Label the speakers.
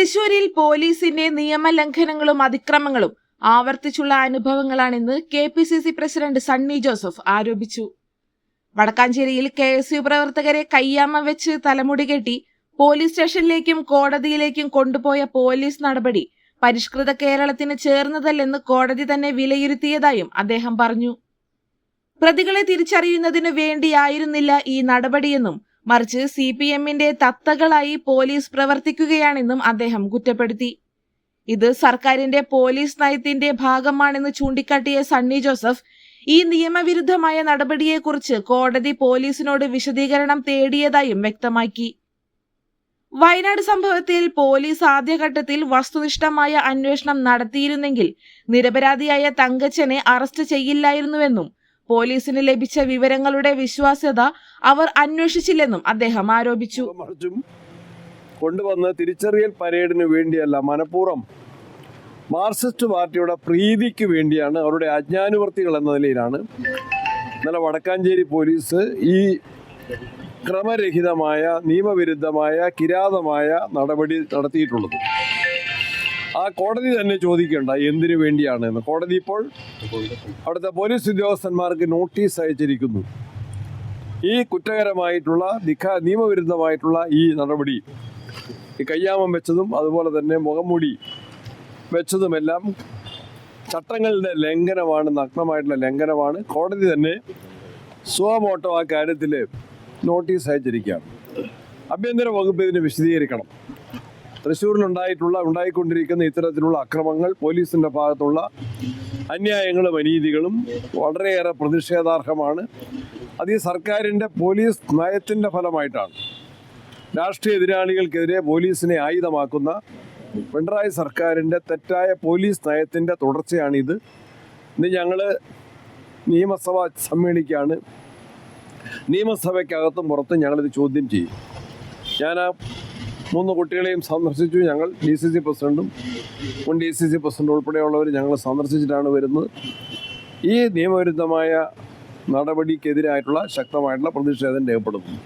Speaker 1: തൃശൂരിൽ പോലീസിന്റെ നിയമലംഘനങ്ങളും അതിക്രമങ്ങളും ആവർത്തിച്ചുള്ള അനുഭവങ്ങളാണെന്ന് K P C C president Sunny Joseph ആരോപിച്ചു. വടക്കാഞ്ചേരിയിൽ കെ എസ് യു പ്രവർത്തകരെ കയ്യാമ വെച്ച് തലമുടി കെട്ടി പോലീസ് സ്റ്റേഷനിലേക്കും കോടതിയിലേക്കും കൊണ്ടുപോയ പോലീസ് നടപടി പരിഷ്കൃത കേരളത്തിന് ചേർന്നതല്ലെന്ന് കോടതി തന്നെ വിലയിരുത്തിയതായും അദ്ദേഹം പറഞ്ഞു. പ്രതികളെ തിരിച്ചറിയുന്നതിനു വേണ്ടിയായിരുന്നില്ല ഈ നടപടിയെന്നും മറിച്ച് സി പി എമ്മിന്റെ തത്തകളായി പോലീസ് പ്രവർത്തിക്കുകയാണെന്നും അദ്ദേഹം കുറ്റപ്പെടുത്തി. ഇത് സർക്കാരിന്റെ പോലീസ് നയത്തിന്റെ ഭാഗമാണെന്ന് ചൂണ്ടിക്കാട്ടിയ സണ്ണി ജോസഫ് ഈ നിയമവിരുദ്ധമായ നടപടിയെക്കുറിച്ച് കോടതി പോലീസിനോട് വിശദീകരണം തേടിയതായും വ്യക്തമാക്കി. വയനാട് സംഭവത്തിൽ പോലീസ് ആദ്യഘട്ടത്തിൽ വസ്തുനിഷ്ഠമായ അന്വേഷണം നടത്തിയിരുന്നെങ്കിൽ നിരപരാധിയായ തങ്കച്ചനെ അറസ്റ്റ് ചെയ്യില്ലായിരുന്നുവെന്നും പോലീസിന് ലഭിച്ച വിവരങ്ങളുടെ വിശ്വാസ്യത അവർ അന്വേഷിച്ചില്ലെന്നും അദ്ദേഹം ആരോപിച്ചു.
Speaker 2: കൊണ്ടുവന്ന് തിരിച്ചറിയൽ പരേഡിന് വേണ്ടിയല്ല മനഃപൂർവം മാർസിസ്റ്റ് പാർട്ടിയുടെ പ്രീതിക്ക് വേണ്ടിയാണ് അവരുടെ അജ്ഞാനുവർത്തികൾ എന്ന നിലയിലാണ്. ഇന്നലെ വടക്കാഞ്ചേരി പോലീസ് ഈ ക്രമരഹിതമായ നിയമവിരുദ്ധമായ കിരാതമായ നടപടി നടത്തിയിട്ടുള്ളത്. ആ കോടതി തന്നെ ചോദിക്കേണ്ട എന്തിനു വേണ്ടിയാണ് എന്ന് കോടതി ഇപ്പോൾ അവിടുത്തെ പോലീസ് ഉദ്യോഗസ്ഥന്മാർക്ക് നോട്ടീസ് അയച്ചിരിക്കുന്നു. ഈ കുറ്റകരമായിട്ടുള്ള നിഖ നിയമവിരുദ്ധമായിട്ടുള്ള ഈ നടപടി ഈ കയ്യാമം വെച്ചതും അതുപോലെ തന്നെ മുഖംമൂടി വെച്ചതുമെല്ലാം ചട്ടങ്ങളുടെ ലംഘനമാണ് നഗ്നമായിട്ടുള്ള ലംഘനമാണ്. കോടതി തന്നെ സുവമോട്ടോ ആ കാര്യത്തിൽ നോട്ടീസ് അയച്ചിരിക്കുകയാണ്. ആഭ്യന്തര വകുപ്പ് ഇതിന് വിശദീകരിക്കണം. തൃശ്ശൂരിലുണ്ടായിട്ടുള്ള ഉണ്ടായിക്കൊണ്ടിരിക്കുന്ന ഇത്തരത്തിലുള്ള അക്രമങ്ങൾ പോലീസിന്റെ ഭാഗത്തുള്ള അന്യായങ്ങളും അനീതികളും വളരെയേറെ പ്രതിഷേധാർഹമാണ്. അത് ഈ സർക്കാരിന്റെ പോലീസ് നയത്തിന്റെ ഫലമായിട്ടാണ്. രാഷ്ട്രീയ എതിരാളികൾക്കെതിരെ പോലീസിനെ ആയുധമാക്കുന്ന പിണറായി സർക്കാരിന്റെ തെറ്റായ പോലീസ് നയത്തിന്റെ തുടർച്ചയാണിത്. ഇന്ന് ഞങ്ങൾ നിയമസഭ സമ്മേളിക്കുകയാണ് നിയമസഭയ്ക്കകത്തും പുറത്തും ഞങ്ങളിത് ചോദ്യം ചെയ്യും. ഞാൻ ആ മൂന്ന് കുട്ടികളെയും സന്ദർശിച്ചു. ഞങ്ങൾ ഡി സി സി പ്രസിഡന്റും മുൻ ഡി സി സി പ്രസിഡന്റും ഉൾപ്പെടെയുള്ളവർ ഞങ്ങൾ സന്ദർശിച്ചിട്ടാണ് വരുന്നത്. ഈ നിയമവിരുദ്ധമായ നടപടിക്കെതിരായിട്ടുള്ള ശക്തമായിട്ടുള്ള പ്രതിഷേധം രേഖപ്പെടുത്തുന്നു.